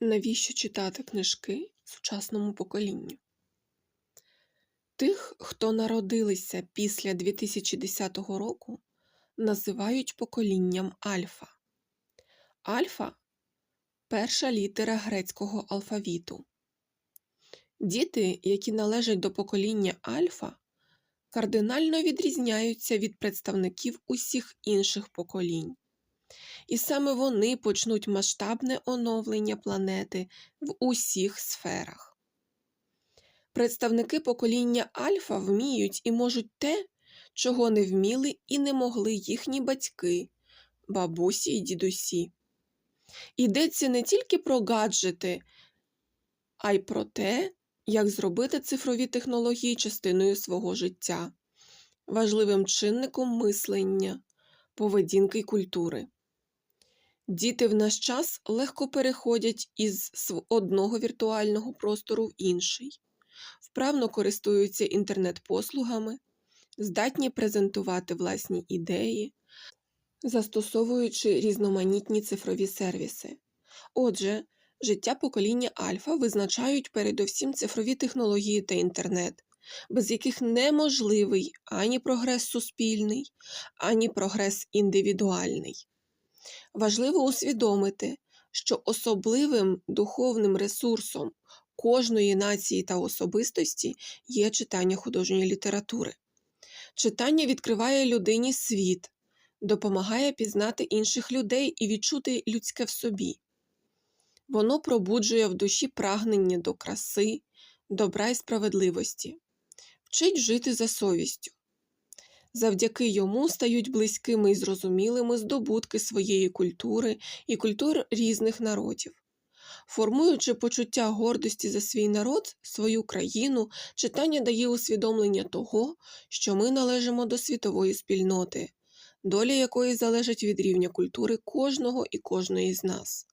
Навіщо читати книжки сучасному поколінню? Тих, хто народилися після 2010 року, називають поколінням альфа. Альфа перша літера грецького алфавіту. Діти, які належать до покоління альфа, кардинально відрізняються від представників усіх інших поколінь. І саме вони почнуть масштабне оновлення планети в усіх сферах. Представники покоління Альфа вміють і можуть те, чого не вміли і не могли їхні батьки, бабусі й дідусі. Йдеться не тільки про гаджети, а й про те, як зробити цифрові технології частиною свого життя, важливим чинником мислення, поведінки й культури. Діти в наш час легко переходять із одного віртуального простору в інший, вправно користуються інтернет-послугами, здатні презентувати власні ідеї, застосовуючи різноманітні цифрові сервіси. Отже, життя покоління Альфа визначають передовсім цифрові технології та інтернет, без яких неможливий ані прогрес суспільний, ані прогрес індивідуальний. Важливо усвідомити, що особливим духовним ресурсом кожної нації та особистості є читання художньої літератури. Читання відкриває людині світ, допомагає пізнати інших людей і відчути людське в собі. Воно пробуджує в душі прагнення до краси, добра і справедливості, вчить жити за совістю. Завдяки йому стають близькими і зрозумілими здобутки своєї культури і культур різних народів. Формуючи почуття гордості за свій народ, свою країну, читання дає усвідомлення того, що ми належимо до світової спільноти, доля якої залежить від рівня культури кожного і кожної з нас.